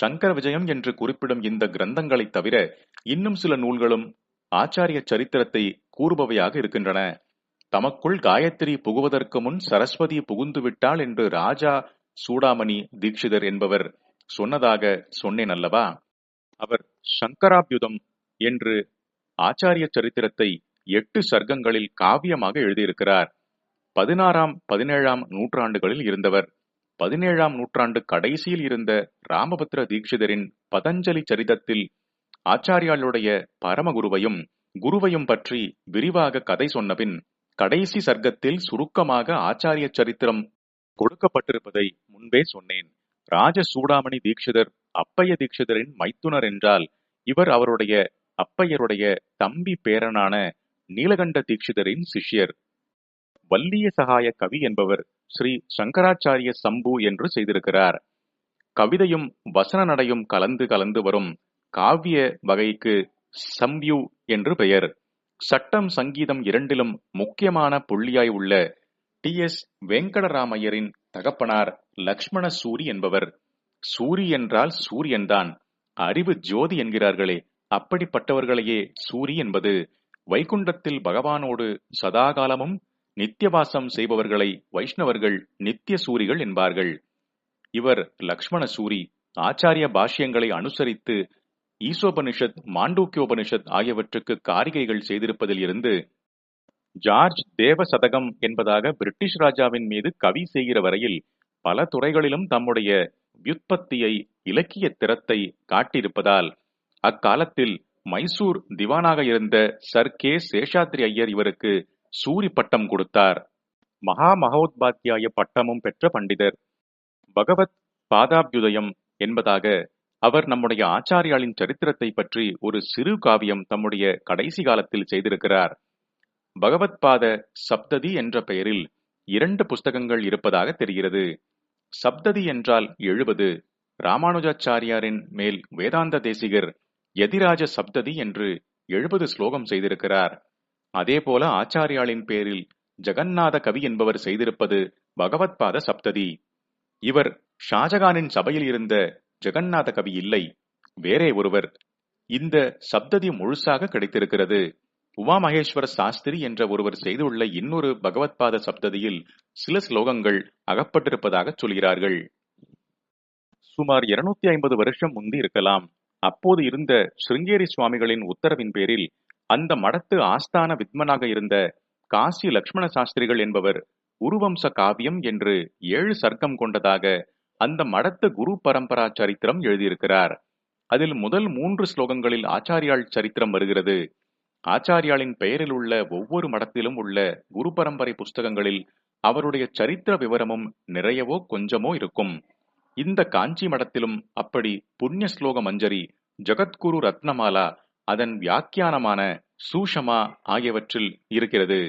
சங்கர விஜயம் என்று குறிப்பிடும் இந்த கிரந்தங்களைத் தவிர இன்னும் சில நூல்களும் ஆச்சாரிய சரித்திரத்தை கூறுபவையாக இருக்கின்றன. தமக்குள் காயத்ரி புகுவதற்கு முன் சரஸ்வதி புகுந்து விட்டாள் என்று ராஜா சூடாமணி தீட்சிதர் என்பவர் சொன்னதாக சொன்னேன் அல்லவா? அவர் சங்கராபியுதம் என்று ஆச்சாரிய சரித்திரத்தை எட்டு சர்க்கங்களில் காவியமாக எழுதியிருக்கிறார். பதினாறாம் பதினேழாம் நூற்றாண்டுகளில் இருந்தவர். பதினேழாம் நூற்றாண்டு கடைசியில் இருந்த ராமபத்ர தீட்சிதரின் பதஞ்சலி சரிதத்தில் ஆச்சாரியாளுடைய பரமகுருவையும் குருவையும் பற்றி விரிவாக கதை சொன்னபின் கடைசி சர்க்கத்தில் சுருக்கமாக ஆச்சாரிய சரித்திரம் கொடுக்கப்பட்டிருப்பதை முன்பே சொன்னேன். ராஜ சூடாமணி தீட்சிதர் அப்பைய தீட்சிதரின் மைத்துனர் என்றால் இவர் அவருடைய அப்பையருடைய தம்பி பேரனான நீலகண்ட தீட்சிதரின் சிஷ்யர். வல்லிய சகாய கவி என்பவர் ஸ்ரீ சங்கராச்சாரிய சம்பு என்று செய்திருக்கிறார். கவிதையும் வசன நடையும் கலந்து கலந்து வரும் காவிய வகைக்கு சம்யூ என்று பெயர். சட்டம் சங்கீதம் இரண்டிலும் முக்கியமான புள்ளியாய் உள்ள டி எஸ் வெங்கடராமையரின் தகப்பனார் லக்ஷ்மண சூரி என்பவர். சூரி என்றால் சூரியன்தான் அறிவு ஜோதி என்கிறார்களே அப்படிப்பட்டவர்களையே சூரி என்பது. வைகுண்டத்தில் பகவானோடு சதாகாலமும் நித்தியவாசம் செய்பவர்களை வைஷ்ணவர்கள் நித்திய சூரிகள் என்பார்கள். இவர் லக்ஷ்மண சூரி ஆச்சாரிய பாஷ்யங்களை அனுசரித்து ஈசோபனிஷத் மாண்டூக்கியோபனிஷத் ஆகியவற்றுக்கு காரிகைகள் செய்திருப்பதில் இருந்து ஜார்ஜ் தேவ சதகம் என்பதாக பிரிட்டிஷ் ராஜாவின் மீது கவி செய்கிற வரையில் பல துறைகளிலும் தம்முடைய வியுற்பத்தியை இலக்கிய திறத்தை காட்டியிருப்பதால் அக்காலத்தில் மைசூர் திவானாக இருந்த சர் கே சேஷாத்ரி ஐயர் இவருக்கு சூரி பட்டம் கொடுத்தார். மகா மகோத்பாத்தியாய பட்டமும் பெற்ற பண்டிதர். பகவத் பாதாபியுதயம் என்பதாக அவர் நம்முடைய ஆச்சாரியாளின் சரித்திரத்தை பற்றி ஒரு சிறு காவியம் தம்முடைய கடைசி காலத்தில் செய்திருக்கிறார். பகவத் பாத சப்ததி என்ற பெயரில் இரண்டு புஸ்தகங்கள் இருப்பதாக தெரிகிறது. சப்ததி என்றால் எழுபது. ராமானுஜாச்சாரியாரின் மேல் வேதாந்த தேசிகர் எதிராஜ சப்ததி என்று எழுபது ஸ்லோகம் செய்திருக்கிறார். அதேபோல ஆச்சாரியாளின் பேரில் ஜெகநாத கவி என்பவர் செய்திருப்பது பகவத்பாத சப்ததி. இவர் ஷாஜகானின் சபையில் இருந்த ஜெகநாத கவி இல்லை வேறே ஒருவர். இந்த சப்ததி முழுசாக கிடைத்திருக்கிறது. உமா மகேஸ்வர சாஸ்திரி என்ற ஒருவர் செய்துள்ள இன்னொரு பகவத்பாத சப்ததியில் சில ஸ்லோகங்கள் அகப்பட்டிருப்பதாக சொல்கிறார்கள். சுமார் இருநூத்தி ஐம்பது வருஷம் முந்தி இருக்கலாம். அப்போது இருந்த ஸ்ருங்கேரி சுவாமிகளின் உத்தரவின் பேரில் அந்த மடத்து ஆஸ்தான வித்மனாக இருந்த காசி லக்ஷ்மண சாஸ்திரிகள் என்பவர் உருவம்ச காவியம் என்று ஏழு சர்க்கம் கொண்டதாக அந்த மடத்து குரு பரம்பரா சரித்திரம் எழுதியிருக்கிறார். அதில் முதல் மூன்று ஸ்லோகங்களில் ஆச்சாரியாள் சரித்திரம் வருகிறது. ஆச்சாரியாளின் பெயரில் உள்ள ஒவ்வொரு மடத்திலும் உள்ள குரு பரம்பரை புஸ்தகங்களில் அவருடைய சரித்திர விவரமும் நிறையவோ கொஞ்சமோ இருக்கும். இந்த காஞ்சி மடத்திலும் அப்படி புண்ணிய ஸ்லோக மஞ்சரி ஜகத்குரு ரத்னமாலா அதன் வியாக்கியானமான சூஷமா ஆகியவற்றில் இருக்கிறது.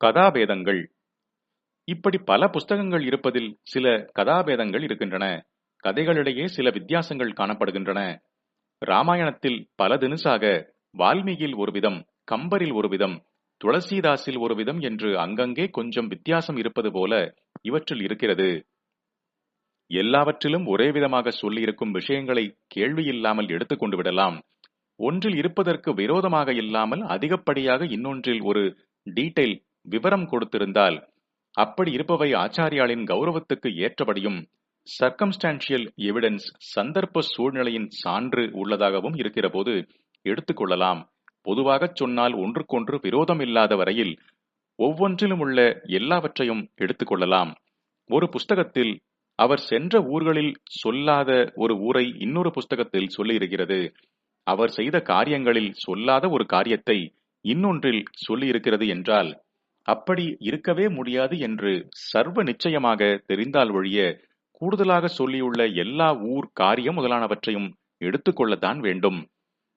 கதாபேதங்கள். இப்படி பல புஸ்தகங்கள் இருப்பதில் சில கதாபேதங்கள் இருக்கின்றன. கதைகளிடையே சில வித்தியாசங்கள் காணப்படுகின்றன. ராமாயணத்தில் பல தினுசாக வால்மீகியில் ஒரு விதம் கம்பரில் ஒரு விதம் துளசிதாஸில் ஒரு விதம் என்று அங்கங்கே கொஞ்சம் வித்தியாசம் இருப்பது போல இவற்றில் இருக்கிறது. எல்லாவற்றிலும் ஒரே விதமாக சொல்லியிருக்கும் விஷயங்களை கேள்வி இல்லாமல் எடுத்துக்கொண்டு விடலாம். ஒன்றில் இருப்பதற்கு விரோதமாக இல்லாமல் அதிகப்படியாக இன்னொன்றில் ஒரு டீடைல் விவரம் கொடுத்திருந்தால் அப்படி இருப்பவை ஆச்சாரியாளின் கௌரவத்துக்கு ஏற்றபடியும் சர்க்கம்ஸ்டான்ஷியல் எவிடன்ஸ் சந்தர்ப்ப சூழ்நிலையின் சான்று உள்ளதாகவும் இருக்கிற போது எடுத்துக்கொள்ளலாம் பொதுவாக சொன்னால் ஒன்றுக்கொன்று விரோதம் இல்லாத வரையில் ஒவ்வொன்றிலும் உள்ள எல்லாவற்றையும் எடுத்துக்கொள்ளலாம் ஒரு புஸ்தகத்தில் அவர் சென்ற ஊர்களில் சொல்லாத ஒரு ஊரை இன்னொரு புஸ்தகத்தில் சொல்லியிருக்கிறது. அவர் செய்த காரியங்களில் சொல்லாத ஒரு காரியத்தை இன்னொன்றில் சொல்லியிருக்கிறது என்றால் அப்படி இருக்கவே முடியாது என்று சர்வ நிச்சயமாக தெரிந்தால் ஒழிய கூடுதலாக சொல்லியுள்ள எல்லா ஊர் காரியம் முதலானவற்றையும் எடுத்துக்கொள்ளத்தான் வேண்டும்.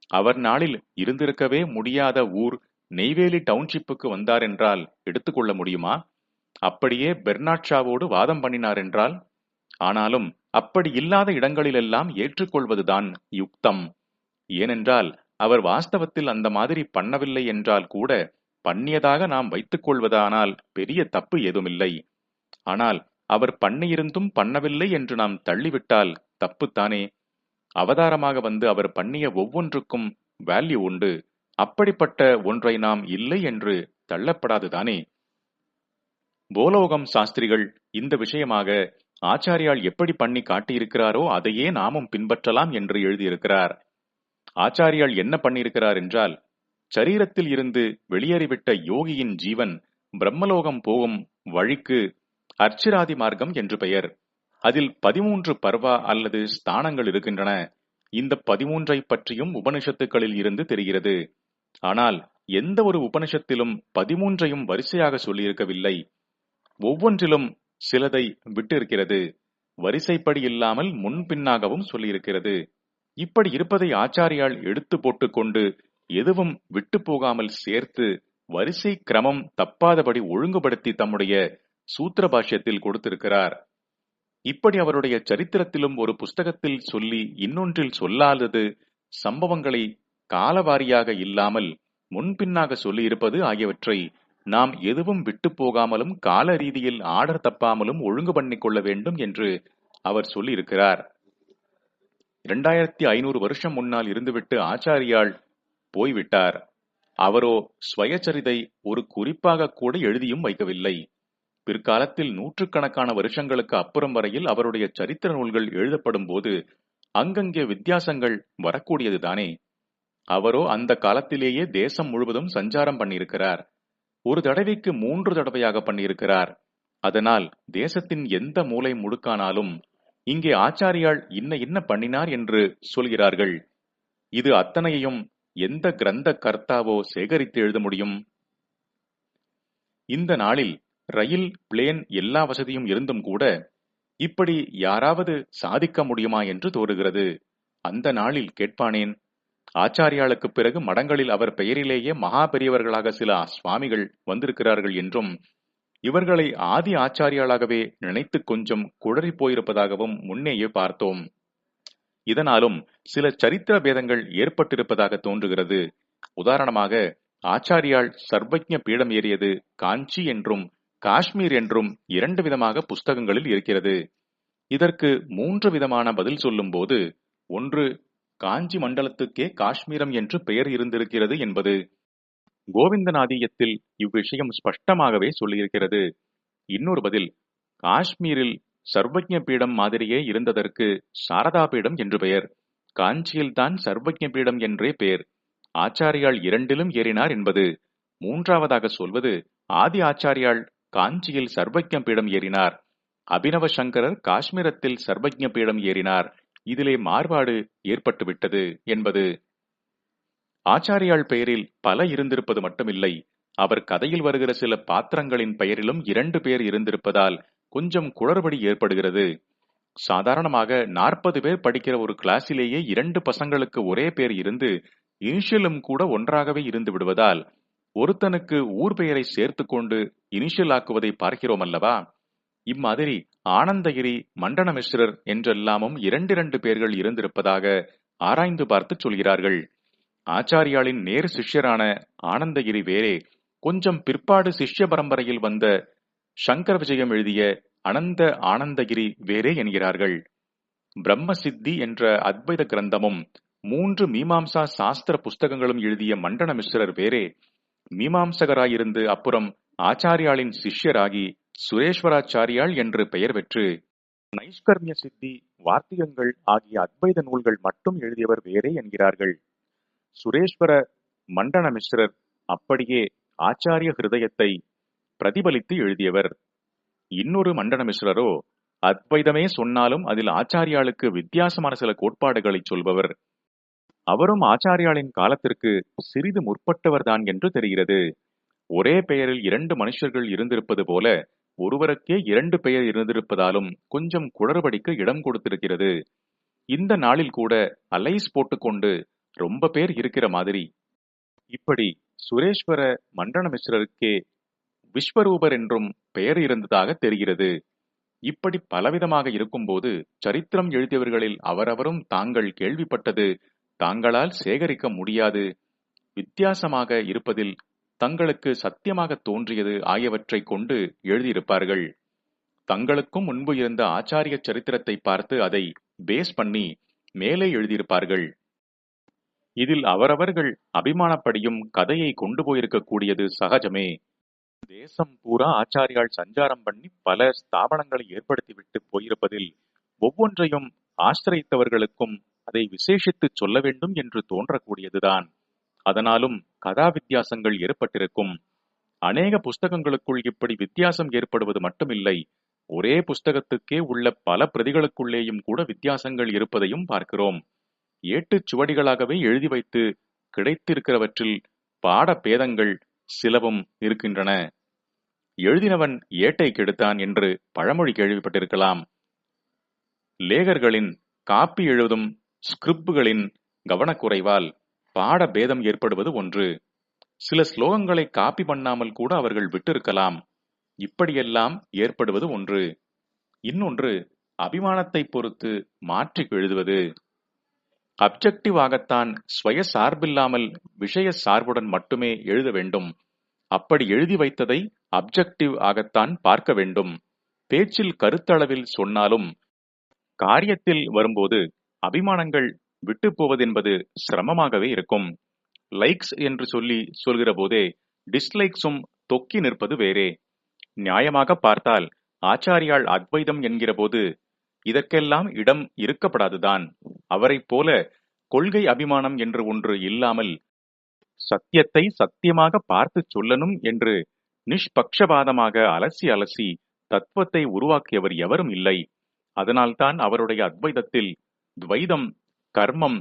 அவர் நாளில் இருந்திருக்கவே முடியாத ஊர் நெய்வேலி டவுன்ஷிப்புக்கு வந்தார் என்றால் எடுத்துக்கொள்ள முடியுமா? அப்படியே பெர்னாட்ஷாவோடு வாதம் பண்ணினார் என்றால் ஆனாலும் அப்படி இல்லாத இடங்களிலெல்லாம் ஏற்றுக்கொள்வதுதான் யுக்தம். ஏனென்றால் அவர் வாஸ்தவத்தில் அந்த மாதிரி பண்ணவில்லை என்றால் கூட பண்ணியதாக நாம் வைத்துக் கொள்வதானால் பெரிய தப்பு ஏதுமில்லை. ஆனால் அவர் பண்ணியிருந்தும் பண்ணவில்லை என்று நாம் தள்ளிவிட்டால் தப்புத்தானே? அவதாரமாக வந்து அவர் பண்ணிய ஒவ்வொன்றுக்கும் வேல்யூ உண்டு. அப்படிப்பட்ட ஒன்றை நாம் இல்லை என்று தள்ளப்படாதுதானே? போலோகம் சாஸ்திரிகள் இந்த விஷயமாக ஆச்சாரியால் எப்படி பண்ணி காட்டியிருக்கிறாரோ அதையே நாமும் பின்பற்றலாம் என்று எழுதியிருக்கிறார். ஆச்சாரியால் என்ன பண்ணியிருக்கிறார் என்றால் சரீரத்தில் இருந்து வெளியேறிவிட்ட யோகியின் ஜீவன் பிரம்மலோகம் போகும் வழிக்கு அர்ச்சிராதி மார்க்கம் என்று பெயர். அதில் பதிமூன்று பர்வா அல்லது ஸ்தானங்கள் இருக்கின்றன. இந்த பதிமூன்றை பற்றியும் உபனிஷத்துக்களில் இருந்து தெரிகிறது. ஆனால் எந்த ஒரு உபனிஷத்திலும் பதிமூன்றையும் வரிசையாக சொல்லியிருக்கவில்லை. ஒவ்வொன்றிலும் சிலதை விட்டிருக்கிறது. வரிசைப்படி இல்லாமல் முன்பின்னாகவும் சொல்லியிருக்கிறது. இப்படி இருப்பதை ஆச்சாரியால் எடுத்து போட்டுக்கொண்டு எதுவும் விட்டு போகாமல் சேர்த்து வரிசை கிரமம் தப்பாதபடி ஒழுங்குபடுத்தி தம்முடைய சூத்திர பாஷ்யத்தில் கொடுத்திருக்கிறார். இப்படி அவருடைய சரித்திரத்திலும் ஒரு புஸ்தகத்தில் சொல்லி இன்னொன்றில் சொல்லாதது சம்பவங்களை காலவாரியாக இல்லாமல் முன்பின்னாக சொல்லியிருப்பது ஆகியவற்றை நாம் எதுவும் விட்டு போகாமலும் கால ரீதியில் ஆர்டர் தப்பாமலும் ஒழுங்கு பண்ணிக் கொள்ள வேண்டும் என்று அவர் சொல்லியிருக்கிறார். இரண்டாயிரத்தி ஐநூறு வருஷம் முன்னால் இருந்துவிட்டு ஆச்சாரியால் போய்விட்டார். அவரோ ஸ்வயச்சரிதை ஒரு குறிப்பாக கூட எழுதியும் வைக்கவில்லை. பிற்காலத்தில் நூற்றுக்கணக்கான வருஷங்களுக்கு அப்புறம் வரையில் அவருடைய சரித்திர நூல்கள் எழுதப்படும் போது அங்கங்கே வித்தியாசங்கள் வரக்கூடியதுதானே. அவரோ அந்த காலத்திலேயே தேசம் முழுவதும் சஞ்சாரம் பண்ணியிருக்கிறார். ஒரு தடவைக்கு மூன்று தடவையாக பண்ணியிருக்கிறார். அதனால் தேசத்தின் எந்த மூலை முடுக்கானாலும் இங்கே ஆச்சாரியால் இன்ன என்ன பண்ணினார் என்று சொல்கிறார்கள். இது அத்தனையையும் எந்த கிரந்த கர்த்தாவோ சேகரித்து எழுத முடியும்? இந்த நாளில் ரயில் பிளேன் எல்லா வசதியும் இருந்தும் கூட இப்படி யாராவது சாதிக்க முடியுமா என்று தோறுகிறது. அந்த நாளில் கேட்பானேன்? ஆச்சாரியாளுக்கு பிறகு மடங்களில் அவர் பெயரிலேயே மகா பெரியவர்களாக சில சுவாமிகள் வந்திருக்கிறார்கள் என்றும் இவர்களை ஆதி ஆச்சாரியாளாகவே நினைத்து கொஞ்சம் குழறி போயிருப்பதாகவும் முன்னேயே பார்த்தோம். இதனாலும் சில சரித்திர பேதங்கள் ஏற்பட்டிருப்பதாக தோன்றுகிறது. உதாரணமாக ஆச்சாரியால் சர்வஜ்ஞ பீடம் ஏறியது காஞ்சி என்றும் காஷ்மீர் என்றும் இரண்டு விதமாக புஸ்தகங்களில் இருக்கிறது. இதற்கு மூன்று விதமான பதில் சொல்லும் போது ஒன்று காஞ்சி மண்டலத்துக்கே காஷ்மீரம் என்று பெயர் இருந்திருக்கிறது என்பது கோவிந்தநாதியத்தில் இவ்விஷயம் ஸ்பஷ்டமாகவே சொல்லியிருக்கிறது. இன்னொரு பதில் காஷ்மீரில் சர்வஜ்ஞ பீடம் மாதிரியே இருந்ததற்கு சாரதா பீடம் என்று பெயர். காஞ்சியில்தான் சர்வஜ்ஞ பீடம் என்றே பெயர். ஆச்சாரியால் இரண்டிலும் ஏறினார் என்பது மூன்றாவதாக சொல்வது ஆதி ஆச்சாரியால் காஞ்சியில் சர்வஜ்ஞ பீடம் ஏறினார். அபினவ சங்கரர் காஷ்மீரத்தில் சர்வஜ்ஞ பீடம் ஏறினார். இதிலே மாறுபாடு ஏற்பட்டுவிட்டது என்பது ஆச்சாரியால் பெயரில் பல இருந்திருப்பது மட்டுமில்லை. அவர் கதையில் வருகிற சில பாத்திரங்களின் பெயரிலும் இரண்டு பேர் இருந்திருப்பதால் கொஞ்சம் குளறுபடி ஏற்படுகிறது. சாதாரணமாக நாற்பது பேர் படிக்கிற ஒரு கிளாஸிலேயே இரண்டு பசங்களுக்கு ஒரே பேர் இருந்து இனிஷியலும் கூட ஒன்றாகவே இருந்து விடுவதால் ஒருத்தனுக்கு ஊர் பெயரை சேர்த்து கொண்டு இனிஷியல் ஆக்குவதை பார்க்கிறோம் அல்லவா இம்மாதிரி ஆனந்தகிரி மண்டனமிஸ்ரர் என்றெல்லாமும் என்றெல்லாமும் இரண்டிரண்டு பேர்கள் இருந்திருப்பதாக ஆராய்ந்து பார்த்து சொல்கிறார்கள். ஆச்சாரியாளின் நேர் சிஷ்யரான ஆனந்தகிரி வேறே கொஞ்சம் பிற்பாடு சிஷ்ய பரம்பரையில் வந்த சங்கர விஜயம் எழுதிய அனந்த ஆனந்தகிரி வேறே என்கிறார்கள். பிரம்ம சித்தி என்ற அத்வைத கிரந்தமும் மூன்று மீமாம்சா சாஸ்திர புஸ்தகங்களும் எழுதிய மண்டன மிஸ்ரர் வேறே மீமாம்சகராயிருந்து அப்புறம் ஆச்சாரியாளின் சிஷ்யராகி சுரேஸ்வராச்சாரியால் என்று பெயர் பெற்று நைஷ்கர்மிய சித்தி வார்த்திகங்கள் ஆகிய அத்வைத நூல்கள் மட்டும் எழுதியவர் வேறே என்கிறார்கள். சுரேஸ்வர மண்டன மிஸ்ரர் அப்படியே ஆச்சாரிய ஹிருதயத்தை பிரதிபலித்து எழுதியவர். இன்னொரு மண்டன மிஸ்ரரோ அத்வைதமே சொன்னாலும் அதில் ஆச்சாரியாளுக்கு வித்தியாசமான சில கோட்பாடுகளை சொல்பவர். அவரும் ஆச்சாரியாளின் காலத்திற்கு சிறிது முற்பட்டவர்தான் என்று தெரிகிறது. ஒரே பெயரில் இரண்டு மனுஷர்கள் இருந்திருப்பது போல ஒருவருக்கே இரண்டு பெயர் இருந்திருப்பதாலும் கொஞ்சம் குளறுபடிக்கு இடம் கொடுத்திருக்கிறது. இந்த நாளில் கூட அலைஸ் போட்டுக்கொண்டு ரொம்ப பேர் இருக்கிற மாதிரி. இப்படி சுரேஸ்வர மண்டன மிஸ்ரருக்கே விஸ்வரூபர் என்றும் பெயர் இருந்ததாக தெரிகிறது. இப்படி பலவிதமாக இருக்கும்போது சரித்திரம் எழுதியவர்களில் அவரவரும் தாங்கள் கேள்விப்பட்டது தாங்களால் சேகரிக்க முடியாது. வித்தியாசமாக இருப்பதில் தங்களுக்கு சத்தியமாக தோன்றியது ஆகியவற்றை கொண்டு எழுதியிருப்பார்கள். தங்களுக்கும் முன்பு இருந்த ஆச்சாரிய சரித்திரத்தை பார்த்து அதை பேஸ் பண்ணி மேலே எழுதியிருப்பார்கள். இதில் அவரவர்கள் அபிமானப்படியும் கதையை கொண்டு போயிருக்க கூடியது சகஜமே. தேசம் பூரா ஆச்சாரியால் சஞ்சாரம் பண்ணி பல ஸ்தாபனங்களை ஏற்படுத்திவிட்டு போயிருப்பதில் ஒவ்வொன்றையும் ஆசிரியத்தவர்களுக்கும் அதை விசேஷித்து சொல்ல வேண்டும் என்று தோன்றக்கூடியதுதான். அதனாலும் கதா வித்தியாசங்கள் ஏற்பட்டிருக்கும். அநேக புஸ்தகங்களுக்குள் இப்படி வித்தியாசம் ஏற்படுவது மட்டுமில்லை. ஒரே புஸ்தகத்துக்கே உள்ள பல பிரதிகளுக்குள்ளேயும் கூட வித்தியாசங்கள் இருப்பதையும் பார்க்கிறோம். ஏட்டுச் சுவடிகளாகவே எழுதி வைத்து கிடைத்திருக்கிறவற்றில் பாட பேதங்கள் சிலவும் இருக்கின்றன. எழுதினவன் ஏட்டை கெடுத்தான் என்று பழமொழி கேள்விப்பட்டிருக்கலாம். லேகர்களின் காப்பி எழுதும் ஸ்கிரிப்புகளின் கவனக்குறைவால் பாட பேதம் ஏற்படுவது ஒன்று. சில ஸ்லோகங்களை காப்பி பண்ணாமல் கூட அவர்கள் விட்டிருக்கலாம். இப்படியெல்லாம் ஏற்படுவது ஒன்று. இன்னொன்று அபிமானத்தை பொறுத்து மாற்றி எழுதுவது. அப்ஜெக்டிவ் ஆகத்தான் ஸ்வய சார்பில்லாமல் விஷய சார்புடன் மட்டுமே எழுத வேண்டும். அப்படி எழுதி வைத்ததை அப்ஜெக்டிவ் ஆகத்தான் பார்க்க வேண்டும். பேச்சில் கருத்தளவில் சொன்னாலும் காரியத்தில் வரும்போது அபிமானங்கள் விட்டு போவதென்பது சிரமமாகவே இருக்கும். லைக்ஸ் என்று சொல்லி சொல்கிற போதே டிஸ்லைக்ஸும் தொக்கி நிற்பது வேறே. நியாயமாக பார்த்தால் ஆச்சாரியால் அத்வைதம் என்கிற போது இதற்கெல்லாம் இடம் இருக்கப்படாதுதான். அவரைப் போல கொள்கை அபிமானம் என்று ஒன்று இல்லாமல் சத்தியத்தை சத்தியமாக பார்த்து சொல்லணும் என்று நிஷ்பக்ஷபாதமாக அலசி அலசி தத்துவத்தை உருவாக்கியவர் எவரும் இல்லை. அதனால்தான் அவருடைய அத்வைதத்தில் துவைதம் கர்மம்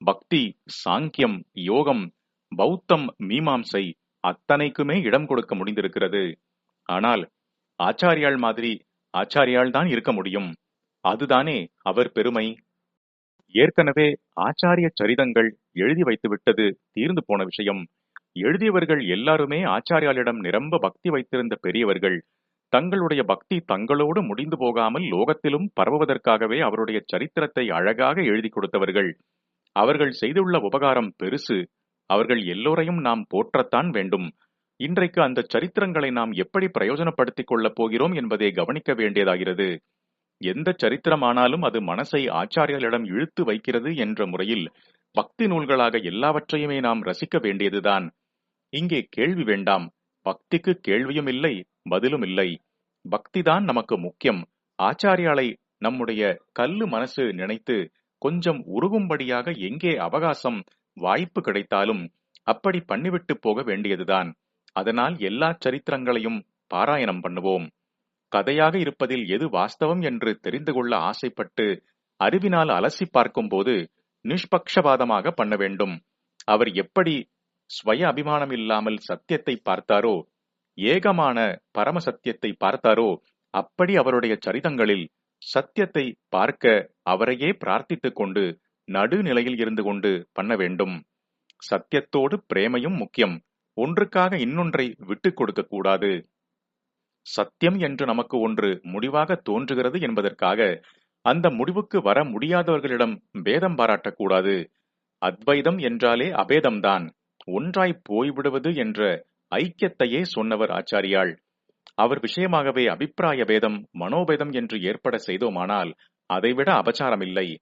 பக்தி சாங்கியம் யோகம் பௌத்தம் மீமாம்சை அத்தனைக்குமே இடம் கொடுக்க முடிந்திருக்கிறது. ஆனால் ஆச்சாரியாள் மாதிரி ஆச்சாரியால் தான் இருக்க முடியும். அதுதானே அவர் பெருமை. ஏற்கனவே ஆச்சாரிய சரிதங்கள் எழுதி வைத்து விட்டது தீர்ந்து போன விஷயம். எழுதியவர்கள் எல்லாருமே ஆச்சாரியாளிடம் நிரம்ப பக்தி வைத்திருந்த பெரியவர்கள். தங்களுடைய பக்தி தங்களோடு முடிந்து போகாமல் லோகத்திலும் பரவுவதற்காகவே அவருடைய சரித்திரத்தை அழகாக எழுதி கொடுத்தவர்கள். அவர்கள் செய்துள்ள உபகாரம் பெருசு. அவர்கள் எல்லோரையும் நாம் போற்றத்தான் வேண்டும். இன்றைக்கு அந்த சரித்திரங்களை நாம் எப்படி பிரயோஜனப்படுத்திக் கொள்ளப் போகிறோம் என்பதை கவனிக்க வேண்டியதாகிறது. எந்த சரித்திரமானாலும் அது மனசை ஆச்சாரியர்களிடம் இழுத்து வைக்கிறது என்ற முறையில் பக்தி நூல்களாக எல்லாவற்றையுமே நாம் ரசிக்க வேண்டியதுதான். இங்கே கேள்வி வேண்டாம். பக்திக்கு கேள்வியும் இல்லை பதிலும் இல்லை. பக்திதான் நமக்கு முக்கியம். ஆச்சாரியாலை நம்முடைய கல்லு மனசு நினைத்து கொஞ்சம் உருகும்படியாக எங்கே அவகாசம் வாய்ப்பு கிடைத்தாலும் அப்படி பண்ணிவிட்டு போக வேண்டியதுதான். அதனால் எல்லா சரித்திரங்களையும் பாராயணம் பண்ணுவோம். கதையாக இருப்பதில் எது வாஸ்தவம் என்று தெரிந்து கொள்ள ஆசைப்பட்டு அறிவினால் அலசி பார்க்கும்போது நிஷ்பக்ஷபாதமாக பண்ண வேண்டும். அவர் எப்படி ஸ்வய அபிமானம் இல்லாமல் சத்தியத்தை பார்த்தாரோ? ஏகமான பரம சத்தியத்தை பார்த்தாரோ? அப்படி அவருடைய சரிதங்களில் சத்தியத்தை பார்க்க அவரையே பிரார்த்தித்துக் கொண்டு நடுநிலையில் இருந்து கொண்டு பண்ண வேண்டும். சத்தியத்தோடு பிரேமையும் முக்கியம். ஒன்றுக்காக இன்னொன்றை விட்டுக் கொடுக்க கூடாது. சத்தியம் என்று நமக்கு ஒன்று முடிவாக தோன்றுகிறது என்பதற்காக அந்த முடிவுக்கு வர முடியாதவர்களிடம் பேதம் பாராட்டக்கூடாது அத்வைதம் என்றாலே அபேதம்தான். ஒன்றாய் போய்விடுவது என்ற ஐக்கியத்தையே சொன்னவர் ஆச்சாரியாள். அவர் விஷயமாகவே அபிப்பிராய பேதம் மனோபேதம் என்று ஏற்பட செய்தோமானால் அதைவிட அபச்சாரமில்லை.